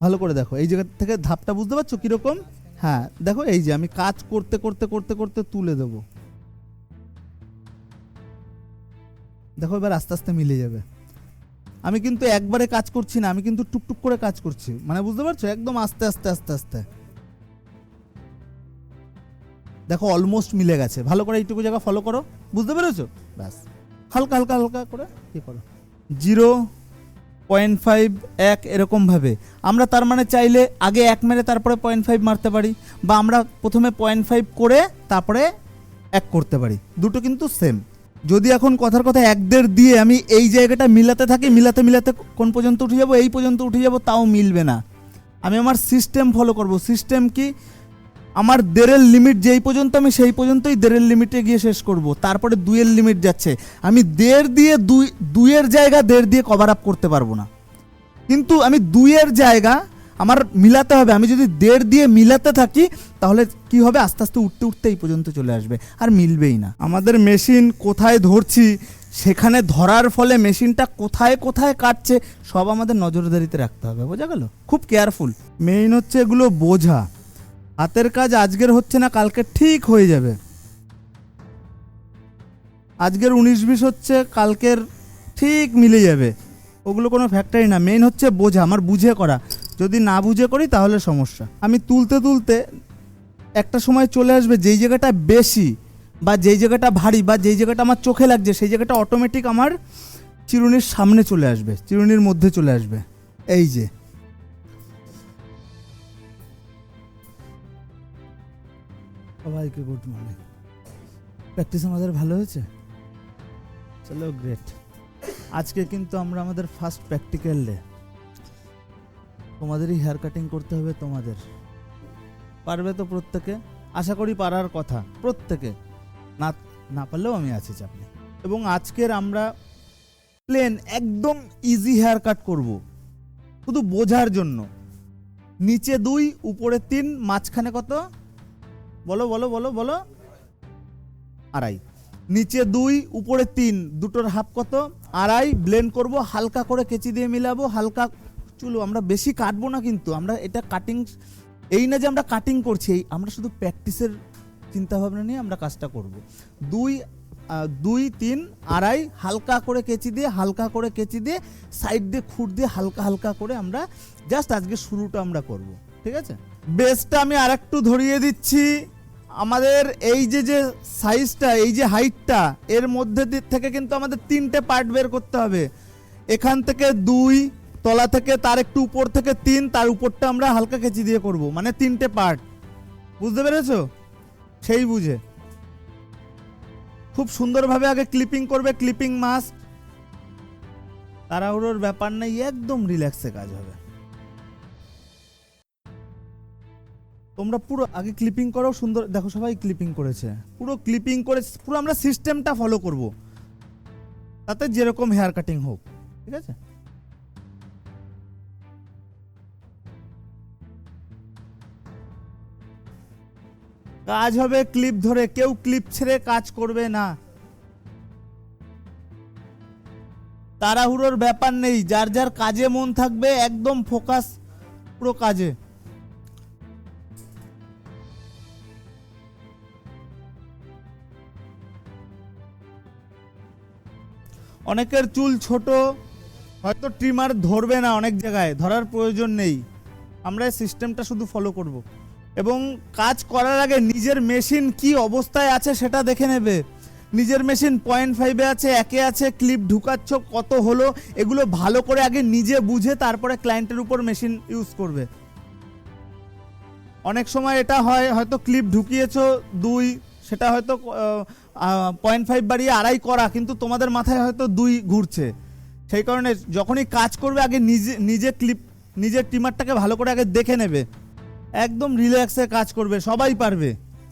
ভালো করে দেখো, এই জায়গা থেকে ধাপটা বুঝতে পারছ কীরকম? হ্যাঁ দেখো এই যে আমি কাজ করতে করতে করতে করতে তুলে দেবো। দেখো এবার আস্তে আস্তে মিলে যাবে। আমি কিন্তু একবারে কাজ করছি না, আমি কিন্তু টুকটুক করে কাজ করছি। মানে বুঝতে পারছ? একদম আস্তে আস্তে আস্তে আস্তে। দেখো অলমোস্ট মিলে গেছে। ভালো করে এইটুকু জায়গা ফলো করো। বুঝতে পেরেছ? ব্যাস। হালকা হালকা হালকা করে কি করো। জিরো পয়েন্ট ফাইভ এক এরকমভাবে। আমরা তার মানে চাইলে আগে এক মেরে তারপরে পয়েন্ট ফাইভ মারতে পারি বা আমরা প্রথমে পয়েন্ট ফাইভ করে তারপরে এক করতে পারি। দুটো কিন্তু সেম। যদি এখন কথার কথা এক দেড় দিয়ে আমি এই জায়গাটা মিলাতে থাকি, মিলাতে মিলাতে কোন পর্যন্ত উঠে যাব, এই পর্যন্ত উঠে যাব, তাও মিলবে না। আমি আমার সিস্টেম ফলো করব। সিস্টেম কি? আমার দেড়ের লিমিট যেই পর্যন্ত, আমি সেই পর্যন্তই দেড়ের লিমিটে গিয়ে শেষ করব। তারপরে দুইয়ের লিমিট যাচ্ছে। আমি দেড় দিয়ে দুই, দুইয়ের জায়গা দেড় দিয়ে কভার আপ করতে পারব না। কিন্তু আমি দুইয়ের জায়গা আমার মিলাতে হবে। আমি যদি দেড় দিয়ে মিলাতে থাকি, তাহলে কি হবে? আস্তে আস্তে উঠতে উঠতে এই পর্যন্ত চলে আসবে। আর মিলবেই না। আমাদের মেশিন কোথায় ধরছি, সেখানে ধরার ফলে মেশিনটা কোথায় কোথায় কাটছে, সব আমাদের নজরদারিতে রাখতে হবে। বোঝা গেল? খুব কেয়ারফুল মেইন হচ্ছে এগুলো বোঝা। হাতের কাজ আজকের হচ্ছে না, কালকে ঠিক হয়ে যাবে। আজকের উনিশ বিশ হচ্ছে, কালকের ঠিক মিলে যাবে। ওগুলো কোনো ফ্যাক্টরি না মেইন হচ্ছে বোঝা, আমার বুঝে করা। যদি না বুঝে করি তাহলে সমস্যা। আমি তুলতে তুলতে একটা সময় চলে আসবে, যেই জায়গাটা বেশি বা যেই জায়গাটা ভারী বা যেই জায়গাটা আমার চোখে লাগছে, সেই জায়গাটা অটোমেটিক আমার চিরুনির সামনে চলে আসবে, চিরুনির মধ্যে চলে আসবে। এই যে। সবাইকে গুড মর্নিং প্র্যাকটিস আমাদের ভালো হয়েছে? চলো গ্রেট আজকে কিন্তু আমরা আমাদের ফার্স্ট প্র্যাকটিক্যাল ডে তোমাদেরই হেয়ার কাটিং করতে হবে তোমাদের। পারবে তো প্রত্যেকে? আশা করি পারার কথা, প্রত্যেকে। না না পারলেও আমি আছি চাপ নেই। এবং আজকের আমরা প্লেন একদম ইজি হেয়ার কাট করব। শুধু বোঝার জন্য। নিচে দুই, উপরে তিন, মাঝখানে কত? বলো বলো বলো বলো। আড়াই। নিচে দুই, উপরে তিন। দুটোর হাফ কত? আড়াই। ব্লেন্ড করব, হালকা করে কেচি দিয়ে মিলাবো, হালকা চুলো। আমরা বেশি কাটবো না কিন্তু, আমরা এটা কাটিং এই না যে আমরা কাটিং করছি, এই আমরা শুধু প্র্যাকটিসের চিন্তাভাবনা নিয়ে আমরা কাজটা করব। দুই দুই, তিন, আড়াই। হালকা করে কেচি দিয়ে, হালকা করে কেচি দিয়ে সাইড দিয়ে খুঁট দিয়ে হালকা হালকা করে আমরা জাস্ট আজকে শুরুটা আমরা করব। ঠিক আছে? বেসটা আমি আরেকটু ধরিয়ে দিচ্ছি। আমাদের এই যে যে সাইজটা, এই যে হাইটটা, এর মধ্যে থেকে কিন্তু আমাদের তিনটে পার্ট বের করতে হবে। এখান থেকে দুই, তলা থেকে তার একটু উপর থেকে তিন, তার উপরটা আমরা হালকা কেচি দিয়ে করব মানে তিনটে পার্ট। বুঝতে পেরেছ? সেই বুঝে। খুব সুন্দরভাবে আগে ক্লিপিং করবে, ক্লিপিং মাস্ক তাড়াহুড়োর ব্যাপার নেই, একদম রিল্যাক্সে কাজ হবে। তোমরা পুরো আগে ক্লিপিং করো, সুন্দর, দেখো সবাই ক্লিপিং করেছে। পুরো ক্লিপিং করে, পুরো আমরা সিস্টেমটা ফলো করব। তাতে যেরকম হেয়ার কাটিং হোক, ঠিক আছে? কাজ হবে ক্লিপ ধরে, কেউ ক্লিপ ছেড়ে কাজ করবে না। তাড়াহুড়োর ব্যাপার নেই, যার যার কাজে মন থাকবে, একদম ফোকাস পুরো কাজে। অনেকের চুল ছোট, হয়তো ট্রিমার ধরবে না অনেক জায়গায়, ধরার প্রয়োজন নেই। আমরা এই সিস্টেমটা শুধু ফলো করব। এবং কাজ করার আগে নিজের মেশিন কি অবস্থায় আছে সেটা দেখে নেবে। নিজের মেশিন পয়েন্ট ফাইভে আছে, একে আছে ক্লিপ ঢুকাচ্ছ, কত হলো, এগুলো ভালো করে আগে নিজে বুঝে তারপরে ক্লায়েন্টের উপর মেশিন ইউজ করবে। অনেক সময় এটা হয়, হয়তো ক্লিপ ঢুকিয়েছো, দুই, সেটা হয়তো পয়েন্ট ফাইভ বাড়িয়ে আড়াই করা, কিন্তু তোমাদের মাথায় হয়তো দুই ঘুরছে। সেই কারণে যখনই কাজ করবে, আগে নিজে নিজে ক্লিপ নিজের টিমারটাকে ভালো করে আগে দেখে নেবে। একদম রিল্যাক্সে কাজ করবে, সবাই পারবে।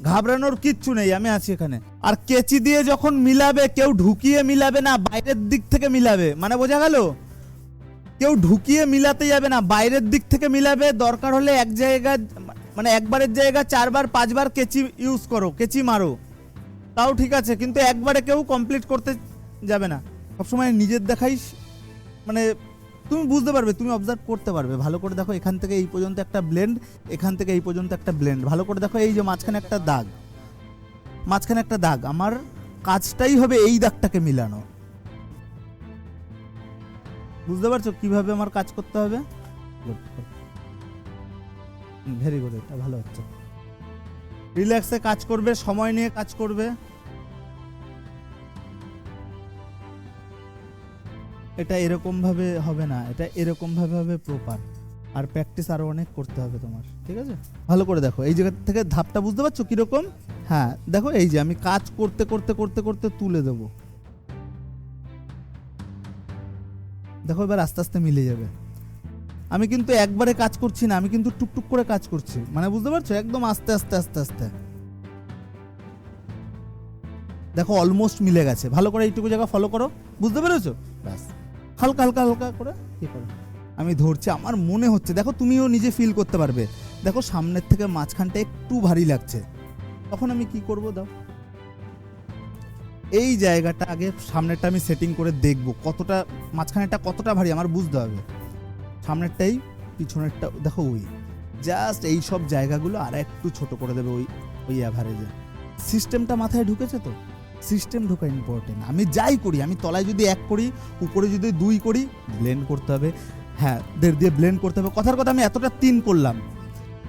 ঘাবড়ানোর কিচ্ছু নেই, আমি আছি এখানে। আর কেচি দিয়ে যখন মিলাবে, কেউ ঢুকিয়ে মিলাবে না, বাইরের দিক থেকে মিলাবে। মানে বোঝা গেল? কেউ ঢুকিয়ে মিলাতে যাবে না, বাইরের দিক থেকে মিলাবে। দরকার হলে এক জায়গায় মানে একবারের জায়গা চারবার, পাঁচবার কেচি ইউজ করো, কেচি মারো। তাও ঠিক আছে কিন্তু একবারে কেউ কমপ্লিট করতে যাবে না। সবসময় নিজের দেখাই মানে তুমি বুঝতে পারবে তুমি অবজার্ভ করতে পারবে। ভালো করে দেখো এখান থেকে এই পর্যন্ত একটা ব্লেন্ড এখান থেকে এই পর্যন্ত একটা ব্লেন্ড ভালো করে দেখো এই যে মাঝখানে একটা দাগ। মাঝখানে একটা দাগ। আমার কাজটাই হবে এই দাগটাকে মিলানো। বুঝতে পারছ কীভাবে আমার কাজ করতে হবে? ভেরি গুড এটা ভালো হচ্ছে। রিল্যাক্সে কাজ করবে, সময় নিয়ে কাজ করবে। এটা এরকম ভাবে হবে না, এটা এরকম ভাবে হবে প্রপার আর প্র্যাকটিস আরও অনেক করতে হবে তোমার, ঠিক আছে? ভালো করে দেখো, এই জায়গা থেকে ধাপটা বুঝতে পারছ কীরকম? হ্যাঁ দেখো এই যে আমি কাজ করতে করতে করতে করতে তুলে দেবো। দেখো এবার আস্তে আস্তে মিলে যাবে। আমি কিন্তু একবারে কাজ করছি না, আমি কিন্তু টুকটুক করে কাজ করছি। মানে বুঝতে পারছ? একদম আস্তে আস্তে আস্তে আস্তে। দেখো অলমোস্ট মিলে গেছে। ভালো করে এইটুকু জায়গা ফলো করো। বুঝতে পেরেছ? ব্যাস। হালকা হালকা হালকা করে কি করো? আমি ধরছি, আমার মনে হচ্ছে, দেখো তুমিও নিজে ফিল করতে পারবে। দেখো, সামনের থেকে মাঝখানটা একটু ভারী লাগছে। তখন আমি কি করব, দাও। এই জায়গাটা আগে সামনেরটা আমি সেটিং করে দেখব, কতটা, মাঝখানেরটা কতটা ভারী, আমার বুঝতে হবে। সামনেরটাই, পিছনেরটা, দেখো ওই। জাস্ট এই সব জায়গাগুলো আর একটু ছোট করে দেবে ওই ওই অ্যাভারেজে সিস্টেমটা মাথায় ঢুকেছে তো? সিস্টেম ঢোকা ইম্পর্টেন্ট আমি যাই করি, আমি তলায় যদি এক করি, উপরে যদি দুই করি ব্লেন্ড করতে হবে। হ্যাঁ দেড় দিয়ে ব্লেন্ড করতে হবে। কথার কথা আমি এতটা তিন করলাম।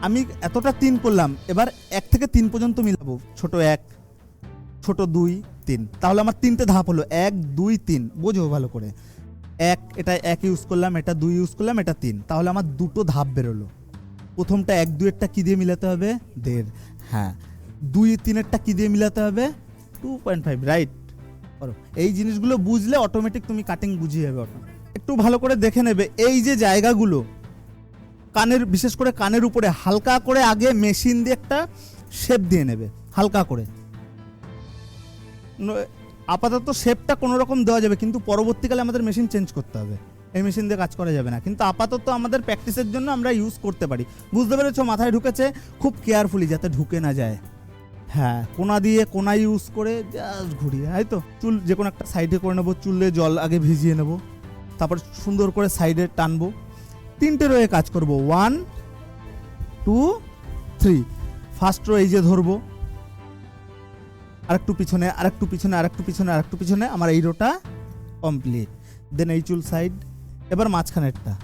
আমি এতটা তিন করলাম, এবার এক থেকে তিন পর্যন্ত মিলাবো। ছোট এক, ছোট দুই, তিন। তাহলে আমার তিনটে ধাপ হলো। এক, দুই, তিন। বোঝো ভালো করে। এক, এটা এক ইউজ করলাম, এটা দুই ইউজ করলাম, এটা তিন। তাহলে আমার দুটো ধাপ বেরোলো। প্রথমটা এক দুয়েরটা কি দিয়ে মিলাতে হবে? দেড়। হ্যাঁ। দুই তিনেরটা কি দিয়ে মিলাতে হবে? টু পয়েন্ট ফাইভ রাইট করো। এই জিনিসগুলো বুঝলে অটোমেটিক তুমি কাটিং বুঝিয়ে যাবে একটু ভালো করে দেখে নেবে। এই যে জায়গাগুলো, কানের, বিশেষ করে কানের উপরে, হালকা করে আগে মেশিন দিয়ে একটা শেপ দিয়ে নেবে। হালকা করে। আপাতত শেপটা কোনো রকম দেওয়া যাবে, কিন্তু পরবর্তীকালে আমাদের মেশিন চেঞ্জ করতে হবে। এই মেশিন দিয়ে কাজ করা যাবে না। কিন্তু আপাতত আমাদের প্র্যাকটিসের জন্য আমরা ইউজ করতে পারি। বুঝতে পেরেছ? মাথায় ঢুকেছে? খুব কেয়ারফুলি যাতে ঢুকে না যায়। হ্যাঁ কোনা দিয়ে কোনা ইউজ করে জাস্ট ঘুরিয়ে, তাই তো? চুল, যে কোনো একটা সাইডে করে নেব, চুলে জল আগে ভিজিয়ে নেব, তারপর সুন্দর করে সাইডে টানবো। তিনটে রয়ে কাজ করব। One two three first row এই যে ধরবো। আরেকটু পিছনে আরেকটু পিছনে আরেকটু পিছনে আরেকটু পিছনে, আমার এই রোটা কমপ্লিট দেন এই চুল সাইড এবার মাঝখানেরটা।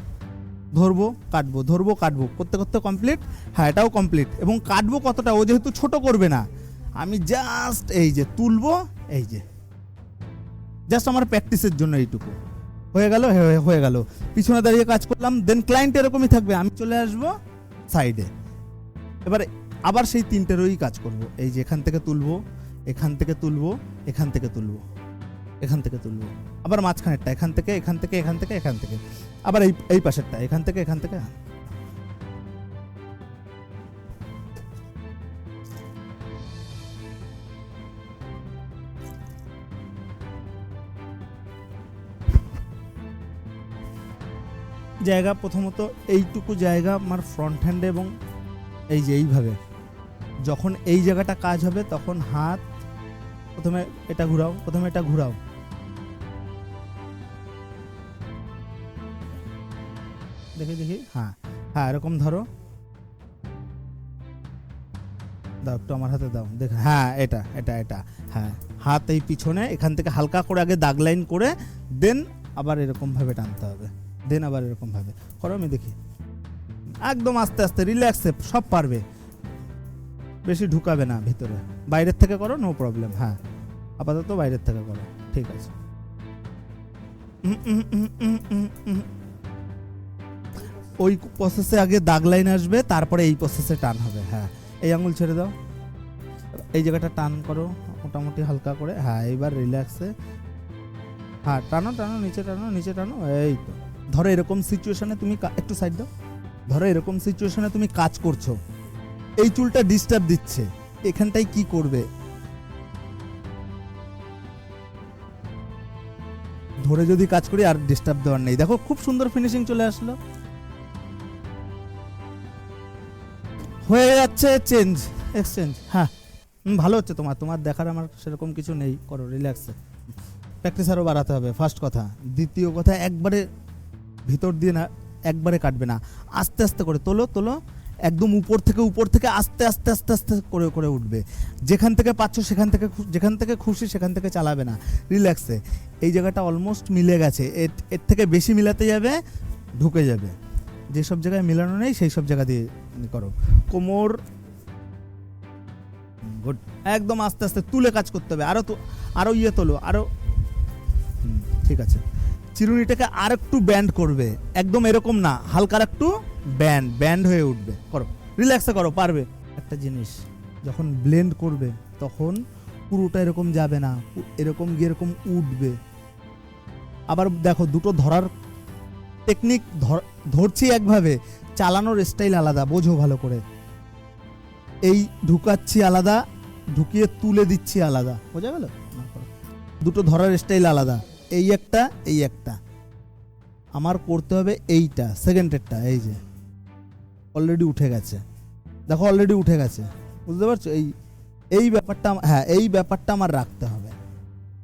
ধরবো, কাটবো ধরবো, কাটবো। করতে করতে কমপ্লিট হ্যাঁ এটাও কমপ্লিট এবং কাটবো কতটা? ও যেহেতু ছোট করবে না। আমি জাস্ট এই যে তুলবো, এই যে। জাস্ট আমার প্র্যাকটিসের জন্য এইটুকু। হয়ে গেল, হয়ে- গেল। পিছনে দাঁড়িয়ে কাজ করলাম দেন ক্লায়েন্ট এরকমই থাকবে। আমি চলে আসব সাইডে এবার আবার সেই তিনটেরই কাজ করব। এই যে এখান থেকে তুলবো। এখান থেকে তুলবো, এখান থেকে তুলবো, এখান থেকে তুলবো। আবার মাঝখানেরটা, এখান থেকে এখান থেকে এখান থেকে এখান থেকে। আবার এই এই পাশেরটা, এখান থেকে এখান থেকে। জায়গা প্রথমত এইটুকু জায়গা আমার ফ্রন্ট হ্যান্ডে এবং এই যে এইভাবে। যখন এই জায়গাটা কাজ হবে তখন হাত প্রথমে এটা ঘুরাও, প্রথমে এটা ঘুরাও। দেখি দেখি হ্যাঁ হ্যাঁ এরকম ধরো। দাও, একটু আমার হাতে দাও, দেখ হ্যাঁ এটা এটা এটা হ্যাঁ হাত এই পিছনে, এখান থেকে হালকা করে আগে দাগ লাইন করে, দেন আবার এরকম ভাবে টানতে হবে, দেন আবার এরকম ভাবে, করো আমি দেখি। একদম আস্তে আস্তে রিল্যাক্সে সব পারবে। বেশি ঢুকাবে না ভিতরে। বাইরের থেকে করো নো প্রবলেম হ্যাঁ। আপাতত বাইরের থেকে করো, ঠিক আছে। ওই প্রসেসে আগে দাগ লাইন আসবে, তারপরে এই প্রসেসে টান হবে হ্যাঁ। এই আঙুল ছেড়ে দাও। এই জায়গাটা টান করো, মোটামুটি হালকা করে হ্যাঁ এইবার রিল্যাক্সে হ্যাঁ টানো টানো, নিচে টানো নিচে টানো, এই তো। ধরো এরকম সিচুয়েশনে তুমি একটু সাইড দাও। ধরো এরকম সিচুয়েশনে তুমি কাজ করছ। এই চুলটা ডিস্টার্ব দিচ্ছে। এখানটায় কি করবে? ধরে যদি কাজ করি আর ডিস্টার্ব দেওয়ার নেই। দেখো, খুব সুন্দর ফিনিশিং চলে আসলো। হয়ে যাচ্ছে চেঞ্জ এক্সচেঞ্জ হ্যাঁ ভালো হচ্ছে তোমার। তোমার দেখার আমার সেরকম কিছু নেই। করো রিল্যাক্সে প্র্যাকটিস আরও বাড়াতে হবে ফার্স্ট কথা। দ্বিতীয় কথা, একবারে ভিতর দিয়ে না, একবারে কাটবে না। আস্তে আস্তে করে তোলো তোলো। একদম উপর থেকে উপর থেকে আস্তে আস্তে আস্তে আস্তে করে করে উঠবে। যেখান থেকে পাচ্ছ সেখান থেকে যেখান থেকে খুশি সেখান থেকে চালাবে না। রিল্যাক্সে এই জায়গাটা অলমোস্ট মিলে গেছে। এর থেকে বেশি মিলাতে যাবে, ঢুকে যাবে। যেসব জায়গায় মিলানো নেই, সেই সব জায়গা দিয়ে করো। কোমর একদম আস্তে আস্তে তুলে কাজ করতে হবে। আরও তো আরও ইয়ে তোলো আরও ঠিক আছে। চিরুনিটাকে আর একটু ব্যান্ড করবে। একদম এরকম না। হালকার একটু ব্যান্ড ব্যান্ড হয়ে উঠবে। করো রিল্যাক্সে করো, পারবে। একটা জিনিস, যখন ব্লেন্ড করবে, তখন পুরোটা এরকম যাবে না, এরকম গিয়ে এরকম উঠবে। আবার দেখো, দুটো ধরার টেকনিক ধরছি একভাবে, চালানোর স্টাইল আলাদা, বোঝো ভালো করে। এই ঢুকাচ্ছি আলাদা, ঢুকিয়ে তুলে দিচ্ছি আলাদা, বোঝা গেল? দুটো ধরার স্টাইল আলাদা, এই একটা এই একটা। আমার করতে হবে এইটা সেকেন্ডেরটা এই যে। অলরেডি উঠে গেছে। দেখো অলরেডি উঠে গেছে। বুঝতে পারছ? এই এই ব্যাপারটা হ্যাঁ এই ব্যাপারটা আমার রাখতে হবে।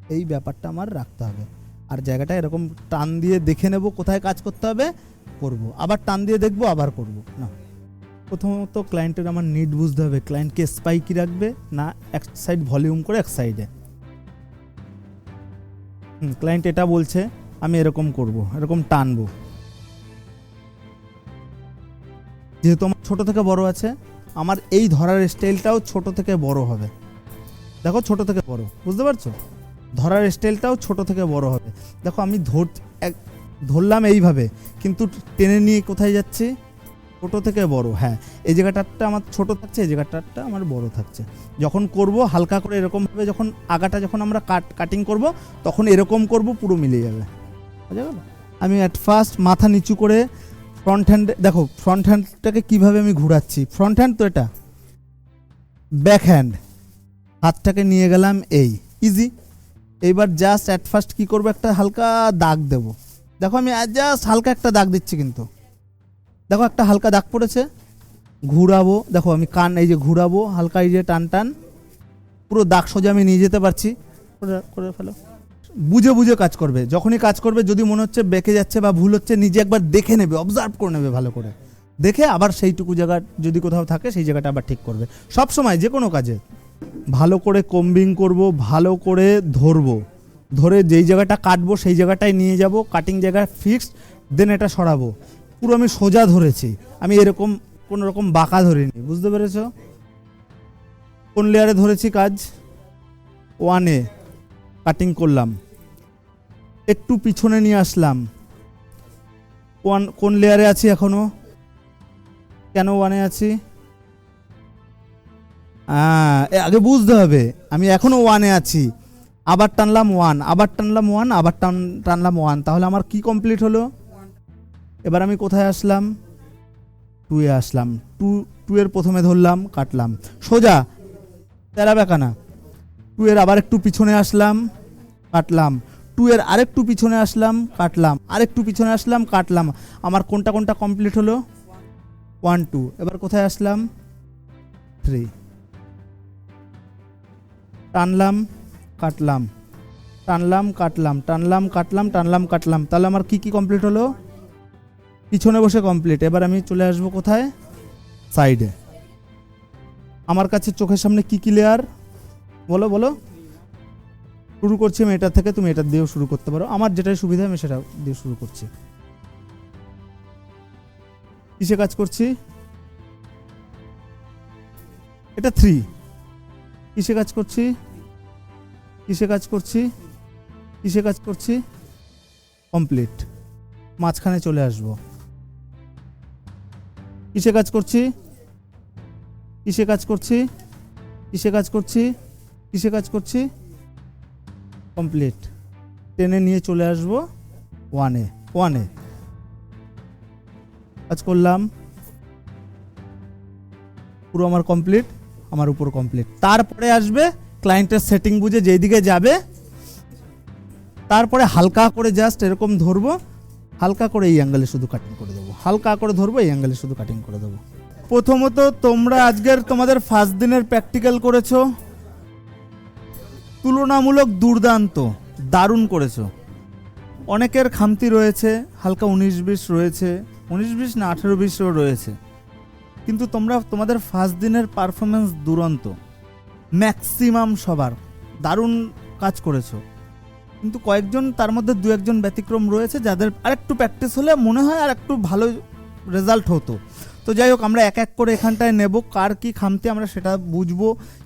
এই ব্যাপারটা আমার রাখতে হবে। আর জায়গাটা এরকম টান দিয়ে দেখে নেব কোথায় কাজ করতে হবে, করব। আবার টান দিয়ে দেখব, আবার করব। না। প্রথমত ক্লায়েন্টের আমার নিড বুঝতে হবে। ক্লায়েন্টকে স্পাইকি রাখবে না এক সাইড ভলিউম করে এক সাইডে ক্লায়েন্ট এটা বলছে, আমি এরকম করব, এরকম টানবো। যেহেতু আমার ছোটো থেকে বড় আছে, আমার এই ধরার স্টাইলটাও ছোট থেকে বড় হবে। দেখো ছোট থেকে বড়, বুঝতে পারছ? ধরার স্টাইলটাও ছোট থেকে বড় হবে। দেখো আমি ধর, এক- ধরলাম এইভাবে, কিন্তু টেনে নিয়ে কোথায় যাচ্ছি? ছোট থেকে বড় হ্যাঁ। এই জায়গাটারটা আমার ছোট থাকছে, এই জায়গাটারটা আমার বড় থাকছে। যখন করব, হালকা করে এরকমভাবে যখন আগাটা যখন আমরা কাট কাটিং করব, তখন এরকম করব, পুরো মিলে যাবে। বোঝা গেল? আমি অ্যাট ফার্স্ট মাথা নিচু করে ফ্রন্ট হ্যান্ড দেখো ফ্রন্ট হ্যান্ডটাকে কীভাবে আমি ঘোরাচ্ছি? ফ্রন্ট হ্যান্ড তো এটা। ব্যাক হ্যান্ড হাতটাকে নিয়ে গেলাম এই। ইজি এইবার জাস্ট অ্যাট ফার্স্ট কী করব? একটা হালকা দাগ দেব। দেখো আমি জাস্ট হালকা একটা দাগ দিচ্ছি কিন্তু। দেখো একটা হালকা দাগ পড়েছে। ঘুরাবো। দেখো আমি কান এই যে ঘুরাবো, হালকা এই যে টান টান পুরো দাগ সোজা আমি নিয়ে যেতে পারছি। করে ফেলো। বুঝে বুঝে কাজ করবে। যখনই কাজ করবে, যদি মনে হচ্ছে বেঁকে যাচ্ছে বা ভুল হচ্ছে, নিজে একবার দেখে নেবে অবজার্ভ করে নেবে ভালো করে। দেখে আবার সেইটুকু জায়গা যদি কোথাও থাকে, সেই জায়গাটা আবার ঠিক করবে। সব সময় যে কোনো কাজে। ভালো করে কম্বিং করব, ভালো করে ধরবো। ধরে যেই জায়গাটা কাটবো, সেই জায়গাটায় নিয়ে যাব কাটিং জায়গা ফিক্সড দেন এটা সরাবো। পুরো আমি সোজা ধরেছি। আমি এরকম কোনো রকম বাঁকা ধরিনি, বুঝতে পেরেছ? কোন লেয়ারে ধরেছি কাজ? ওয়ানে কাটিং করলাম। একটু পিছনে নিয়ে আসলাম। ওয়ান কোন লেয়ারে আছি এখনও? কেন ওয়ানে আছি? এ আগে বুঝতে হবে, আমি এখনও ওয়ানে আছি। আবার টানলাম ওয়ান আবার টানলাম ওয়ান আবার টান, টানলাম ওয়ান তাহলে আমার কি কমপ্লিট হলো? এবার আমি কোথায় আসলাম? টুয়ে আসলাম। টু টু এর প্রথমে ধরলাম, কাটলাম। সোজা, তেরা বেকানা। টু এর আবার একটু পিছনে আসলাম, কাটলাম। টু এর আরেকটু পিছনে আসলাম, কাটলাম। আরেকটু পিছনে আসলাম, কাটলাম। আমার কোনটা কোনটা কমপ্লিট হলো? ওয়ান টু এবার কোথায় আসলাম? থ্রি টানলাম, কাটলাম। টানলাম কাটলাম। টানলাম কাটলাম টানলাম, কাটলাম। তাহলে আমার কি কি কমপ্লিট হলো? পিছনে বসে কমপ্লিট এবার আমি চলে আসব কোথায়? সাইডে আমার কাছে চোখের সামনে কি কি লেয়ার বলো বলো। শুরু করছি আমি এটা থেকে, তুমি এটা দিয়েও শুরু করতে পারো। আমার যেটাই সুবিধা আমি সেটা দিয়ে শুরু করছি। কিসে কাজ করছি? এটা থ্রি কিসে কাজ করছি? কিসে কাজ করছি? কিসে কাজ করছি? কমপ্লিট মাঝখানে চলে আসব। কিসে কাজ করছি? কিসে কাজ করছি? কিসে কাজ করছি? কিসে কাজ করছি? কমপ্লিট। টেনে নিয়ে চলে আসব ওয়ানে ওয়ানে। কাজ করলাম। পুরো আমার কমপ্লিট, আমার উপর কমপ্লিট। তারপরে আসবে ক্লায়েন্টের সেটিং বুঝে যেই দিকে যাবে। তারপরে হালকা করে জাস্ট এরকম ধরবো, হালকা করে এই অ্যাঙ্গেলে শুধু কাটিং করে দেবো। হালকা করে ধরবো, এই অ্যাঙ্গেলে শুধু কাটিং করে দেবো। প্রথমত তোমরা আজকের তোমাদের ফার্স্ট দিনের প্র্যাকটিক্যাল করেছ। তুলনামূলক দুর্দান্ত, দারুণ করেছ। অনেকের খামতি রয়েছে, হালকা উনিশ বিশ রয়েছে, উনিশ বিশ না আঠেরো বিশও রয়েছে। কিন্তু তোমরা, তোমাদের ফার্স্ট দিনের পারফরমেন্স দুরন্ত। ম্যাক্সিমাম সবার, দারুণ কাজ করেছ। কিন্তু কয়েকজন, তার মধ্যে দু একজন ব্যতিক্রম রয়েছে, যাদের আরেকটু প্র্যাকটিস হলে মনে হয় আর একটু ভালো রেজাল্ট হতো। তো যাই হোক, আমরা এক এক করে এখানটায় নেব, কার কি খামতি আমরা সেটা বুঝব,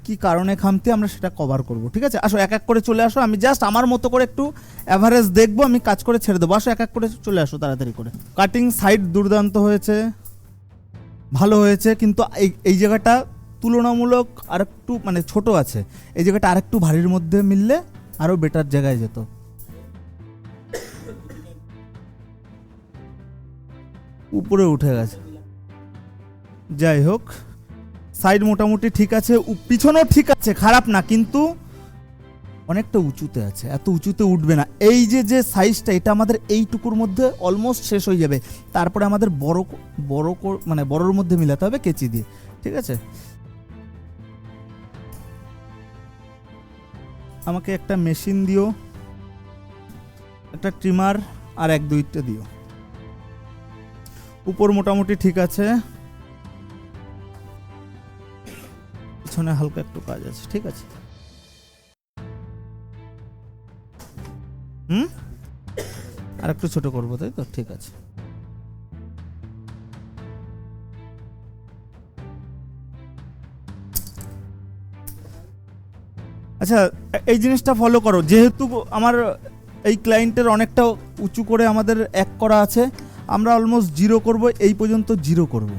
কি কারণে খামতি আমরা সেটা কভার করব, ঠিক আছে? আসো, এক এক করে চলে আসো, আমি জাস্ট আমার মতো করে একটু অ্যাভারেজ দেখব, আমি কাজ করে ছেড়ে দেবো। আসো, এক এক করে চলে আসো তাড়াতাড়ি করে। কাটিং সাইড দুর্দান্ত হয়েছে, ভালো হয়েছে, কিন্তু এই জায়গাটা তুলনামূলক আরেকটু মানে ছোট আছে। এই জায়গাটা আরেকটু ভারীর মধ্যে মিললে আরও বেটার জায়গায় যেত। উপরে উঠে গেছে। যাই হোক সাইড মোটামুটি ঠিক আছে পিছনেও ঠিক আছে, খারাপ না, কিন্তু অনেকটা উঁচুতে আছে, এত উঁচুতে উঠবে না। এই যে যে সাইজটা এটা আমাদের এইটুকুর মধ্যে অলমোস্ট শেষ হয়ে যাবে। তারপরে আমাদের বড় বড় মানে বড়র মধ্যে মিলাতে হবে কেচি দিয়ে, ঠিক আছে? আমাকে একটা মেশিন দিও, একটা ট্রিমার আর এক দুইটা দিও। উপর মোটামুটি ঠিক আছে। পিছনে হালকা একটু কাজ আছে, ঠিক আছে। হুম? আর একটু ছোট করব, তাই তো? ঠিক আছে। আচ্ছা এই জিনিসটা ফলো করো। যেহেতু আমার এই ক্লায়েন্টের অনেকটা উঁচু করে আমাদের এক করা আছে আমরা অলমোস্ট জিরো করব, এই পর্যন্ত জিরো করব।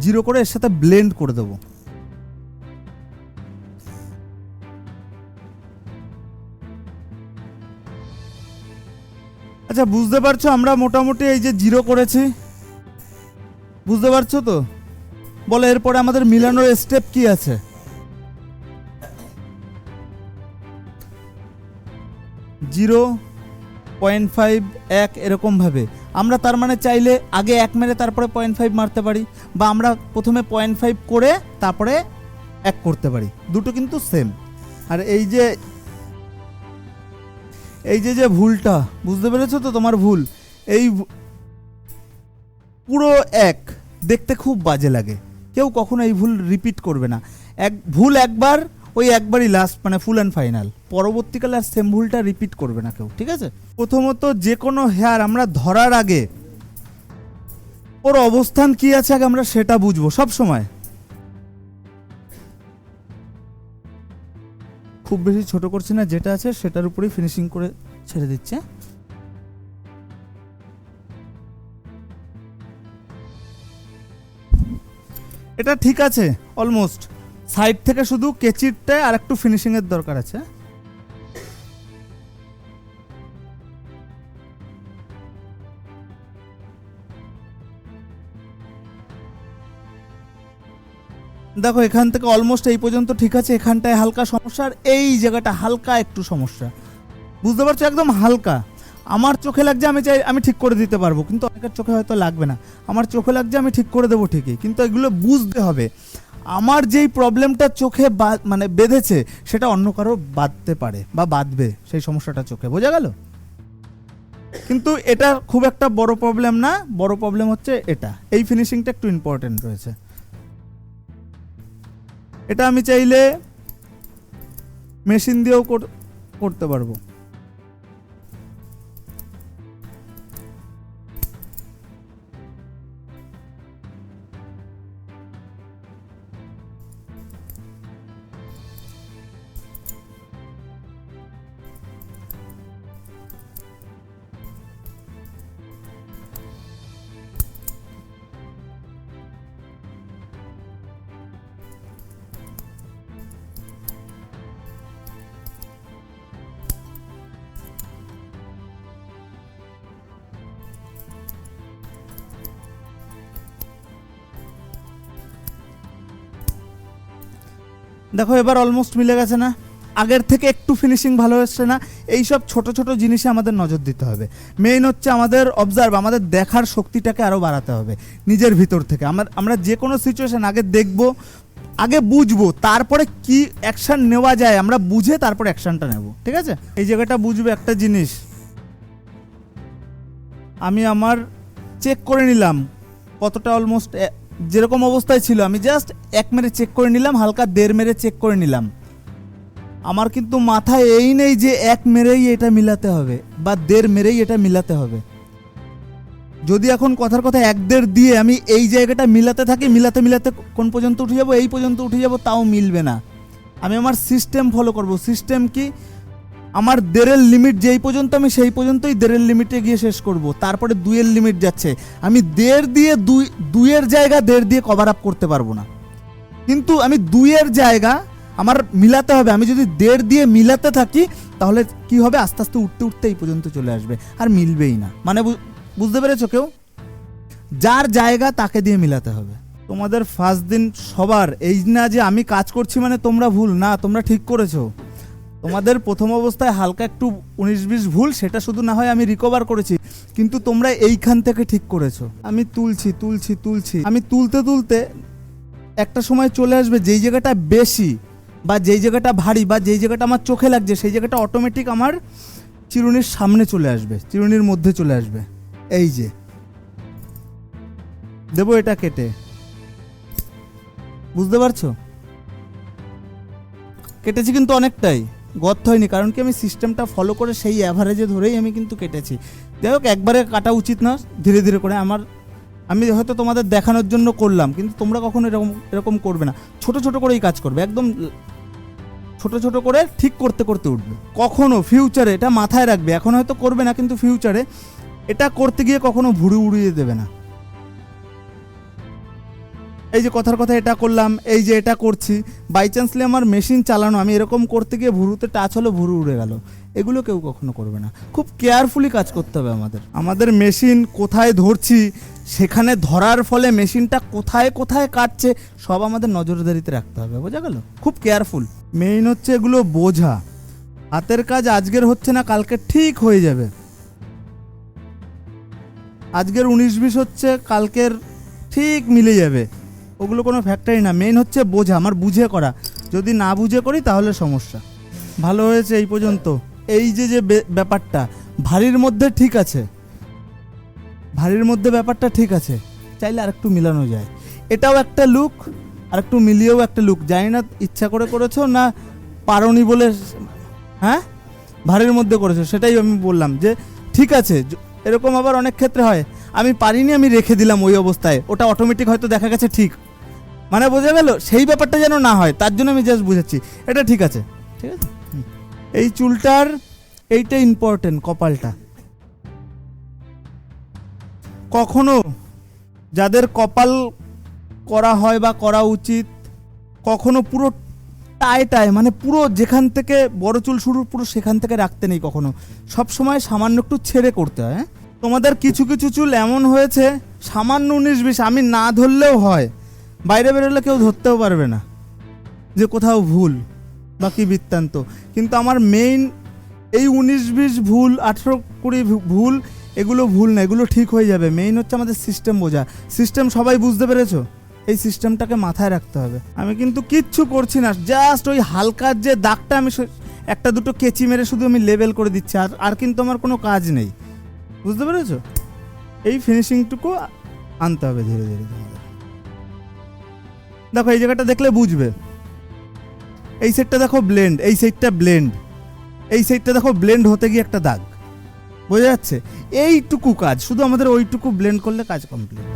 জিরো করে এর সাথে ব্লেন্ড করে দেবো। আচ্ছা বুঝতে পারছ আমরা মোটামুটি এই যে জিরো করেছি? বুঝতে পারছ তো? বলে, এরপরে আমাদের মিলানোর স্টেপ কি আছে? জিরো পয়েন্ট ফাইভ এক এরকমভাবে। আমরা তার মানে চাইলে আগে এক মেরে তারপরে পয়েন্ট ফাইভ মারতে পারি বা আমরা প্রথমে পয়েন্ট ফাইভ করে তারপরে এক করতে পারি। দুটো কিন্তু সেম। আর এই যে এই যে যে ভুলটা, বুঝতে পেরেছ তো তোমার ভুল? এই পুরো এক দেখতে খুব বাজে লাগে। কেউ কখনো এই ভুল রিপিট করবে না। এক ভুল একবার ওই একবারই লাস্ট মানে ফুল অ্যান্ড ফাইনাল পরবর্তীকালে আর সেম ভুলটা রিপিট করবে না কেউ, ঠিক আছে? প্রথমত যে কোনো হেয়ার আমরা ধরার আগে ওর অবস্থান কি আছে আগে আমরা সেটা বুঝব, সব সময়। খুব বেশি ছোট করছি না, যেটা আছে সেটার উপরেই ফিনিশিং করে ছেড়ে দিচ্ছে। এটা ঠিক আছে অলমোস্ট সাইড থেকে শুধু কেচিরটায় আর একটু ফিনিশিং এর দরকার আছে। দেখো, এখান থেকে অলমোস্ট এই পর্যন্ত ঠিক আছে, এখানটায় হালকা সমস্যা, আর এই জায়গাটা হালকা একটু সমস্যা। বুঝতে পারছ? একদম হালকা। আমার চোখে লাগছে আমি চাই, আমি ঠিক করে দিতে পারব, কিন্তু অনেকের চোখে হয়তো লাগবে না। আমার চোখে লাগছে আমি ঠিক করে দেবো ঠিকই, কিন্তু এগুলো বুঝতে হবে। আমার যেই প্রবলেমটা চোখে মানে বেঁধেছে, সেটা অন্য কারও বাঁধতে পারে বা বাঁধবে সেই সমস্যাটা চোখে। বোঝা গেল? কিন্তু এটা খুব একটা বড় প্রবলেম না, বড় প্রবলেম হচ্ছে এটা। এই ফিনিশিংটা একটু ইম্পর্টেন্ট রয়েছে। এটা আমি চাইলে মেশিন দিয়েও কর- করতে পারব। দেখো, এবার অলমোস্ট মিলে গেছে না। আগের থেকে একটু ফিনিশিং ভালো এসছে না। এই সব ছোট ছোট জিনিসে আমাদের নজর দিতে হবে। মেইন হচ্ছে আমাদের অবজার্ভ আমাদের দেখার শক্তিটাকে আরও বাড়াতে হবে নিজের ভিতর থেকে। আমরা আমরা যে কোনো সিচুয়েশন আগে দেখব, আগে বুঝব, তারপরে কি অ্যাকশন নেওয়া যায়, আমরা বুঝে তারপর অ্যাকশনটা নেব। ঠিক আছে? এই জায়গাটা বুঝবে একটা জিনিস। আমি আমার চেক করে নিলাম, কতটা অলমোস্ট যেরকম অবস্থায় ছিল, আমি জাস্ট এক মেরে চেক করে নিলাম, হালকা দেড় মেরে চেক করে নিলাম। আমার কিন্তু মাথায় এই নেই যে এক মেরেই এটা মিলাতে হবে, বা দেড় মেরেই এটা মিলাতে হবে। যদি এখন কথার কথা এক দেড় দিয়ে আমি এই জায়গাটা মিলাতে থাকি, মিলাতে মিলাতে কোন পর্যন্ত উঠে যাব, এই পর্যন্ত উঠে যাব, তাও মিলবে না। আমি আমার সিস্টেম ফলো করব। সিস্টেম কি? আমার দেড়ের লিমিট যেই পর্যন্ত, আমি সেই পর্যন্তই দেড়ের লিমিটে গিয়ে শেষ করব। তারপরে দুইয়ের লিমিট যাচ্ছে। আমি দেড় দিয়ে দুই, দুইয়ের জায়গা দেড় দিয়ে কভার আপ করতে পারব না। কিন্তু আমি দুইয়ের জায়গা আমার মিলাতে হবে। আমি যদি দেড় দিয়ে মিলাতে থাকি, তাহলে কি হবে? আস্তে আস্তে উঠতে উঠতে এই পর্যন্ত চলে আসবে। আর মিলবেই না। মানে বুঝতে পেরেছ কেউ? যার জায়গা তাকে দিয়ে মিলাতে হবে। তোমাদের ফার্স্ট দিন সবার। এই না যে আমি কাজ করছি মানে তোমরা ভুল। না, তোমরা ঠিক করেছ। তোমাদের প্রথম অবস্থায় হালকা একটু উনিশ বিশ ভুল, সেটা শুধু না হয় আমি রিকভার করেছি, কিন্তু তোমরা এইখান থেকে ঠিক করেছ। আমি তুলছি তুলছি তুলছি। আমি তুলতে তুলতে একটা সময় চলে আসবে, যেই জায়গাটা বেশি বা যেই জায়গাটা ভারী বা যেই জায়গাটা আমার চোখে লাগছে, সেই জায়গাটা অটোমেটিক আমার চিরুনির সামনে চলে আসবে, চিরুনির মধ্যে চলে আসবে। এই যে। দেবো এটা কেটে। বুঝতে পারছ? কেটেছি কিন্তু অনেকটাই। গর্ত হয়নি, কারণ কি আমি সিস্টেমটা ফলো করে সেই অ্যাভারেজে ধরেই আমি কিন্তু কেটেছি। যাই হোক, একবারে কাটা উচিত না, ধীরে ধীরে করে আমার, আমি হয়তো তোমাদের দেখানোর জন্য করলাম, কিন্তু তোমরা কখনো এরকম এরকম করবে না। ছোট ছোট করেই কাজ করবে, একদম ছোট ছোট করে ঠিক করতে করতে উঠবে। কখনো ফিউচারে এটা মাথায় রাখবে, এখন হয়তো করবে না, কিন্তু ফিউচারে এটা করতে গিয়ে কখনো ভুড়ি উড়িয়ে দেবে না। এই যে কথার কথা এটা করলাম, এই যে এটা করছি বাই চান্সলি আমার মেশিন চালানো, আমি এরকম করতে গিয়ে ভুরুতে টাচ হলো, ভুরু উড়ে গেল। এগুলো কেউ কখনো করবে না। খুব কেয়ারফুলি কাজ করতে হবে আমাদের। আমাদের মেশিন কোথায় ধরছি, সেখানে ধরার ফলে মেশিনটা কোথায় কোথায় কাটছে, সব আমাদের নজরদারিতে রাখতে হবে, বোঝা গেল? খুব কেয়ারফুল মেইন হচ্ছে এগুলো বোঝা। হাতের কাজ আজকের হচ্ছে না, কালকে ঠিক হয়ে যাবে। আজকের উনিশ বিশ হচ্ছে, কালকের ঠিক মিলে যাবে। ওগুলো কোনো ফ্যাক্টরি না। মেইন হচ্ছে বোঝা, আমার বুঝে করা। যদি না বুঝে করি তাহলে সমস্যা। ভালো হয়েছে এই পর্যন্ত। এই যে যে ব্যাপারটা, ভারীর মধ্যে ঠিক আছে। ভারীর মধ্যে ব্যাপারটা ঠিক আছে। চাইলে আরেকটু মিলানো যায়। এটাও একটা লুক আর একটু মিলিয়েও একটা লুক জানি না, ইচ্ছা করে করেছ না পারোনি বলে হ্যাঁ? ভারীর মধ্যে করেছ, সেটাই আমি বললাম যে, ঠিক আছে। এরকম আবার অনেক ক্ষেত্রে হয়। আমি পারিনি, আমি রেখে দিলাম ওই অবস্থায়। ওটা অটোমেটিক হয়তো দেখা গেছে ঠিক। মানে বোঝা গেল, সেই ব্যাপারটা যেন না হয়, তার জন্য আমি জাস্ট বুঝাচ্ছি এটা ঠিক আছে ঠিক আছে? এই চুলটার এইটা ইম্পর্টেন্ট কপালটা। কখনো যাদের কপাল করা হয় বা করা উচিত, কখনো পুরো টায় টায় মানে পুরো যেখান থেকে বড় চুল শুরু, পুরো সেখান থেকে রাখতে নেই কখনো। সব সময় সামান্য একটু ছেড়ে করতে হয় হ্যাঁ? তোমাদের কিছু কিছু চুল এমন হয়েছে, সামান্য উনিশ বিশ, আমি না ধরলেও হয়। বাইরে বেরোলে কেউ ধরতেও পারবে না। যে কোথাও ভুল বা কি বৃত্তান্ত। কিন্তু আমার মেইন এই উনিশ বিশ ভুল, আঠেরো কুড়ি ভুল, এগুলো ভুল না, এগুলো ঠিক হয়ে যাবে। মেইন হচ্ছে আমাদের সিস্টেম বোঝা। সিস্টেম সবাই বুঝতে পেরেছ? এই সিস্টেমটাকে মাথায় রাখতে হবে। আমি কিন্তু কিচ্ছু করছি না জাস্ট ওই হালকার যে দাগটা আমি একটা দুটো কেচি মেরে শুধু আমি লেবেল করে দিচ্ছি। আর আর কিন্তু আমার কোনো কাজ নেই। বুঝতে পেরেছ? এই ফিনিশিংটুকু আনতে হবে ধীরে ধীরে দেখো, এই জায়গাটা দেখলে বুঝবে। এই সাইডটা দেখো ব্লেন্ড এই সাইডটা ব্লেন্ড এই সাইডটা দেখো ব্লেন্ড হতে গিয়ে একটা দাগ। বোঝা যাচ্ছে? এইটুকু কাজ, শুধু আমাদের ওইটুকু ব্লেন্ড করলে কাজ কমপ্লিট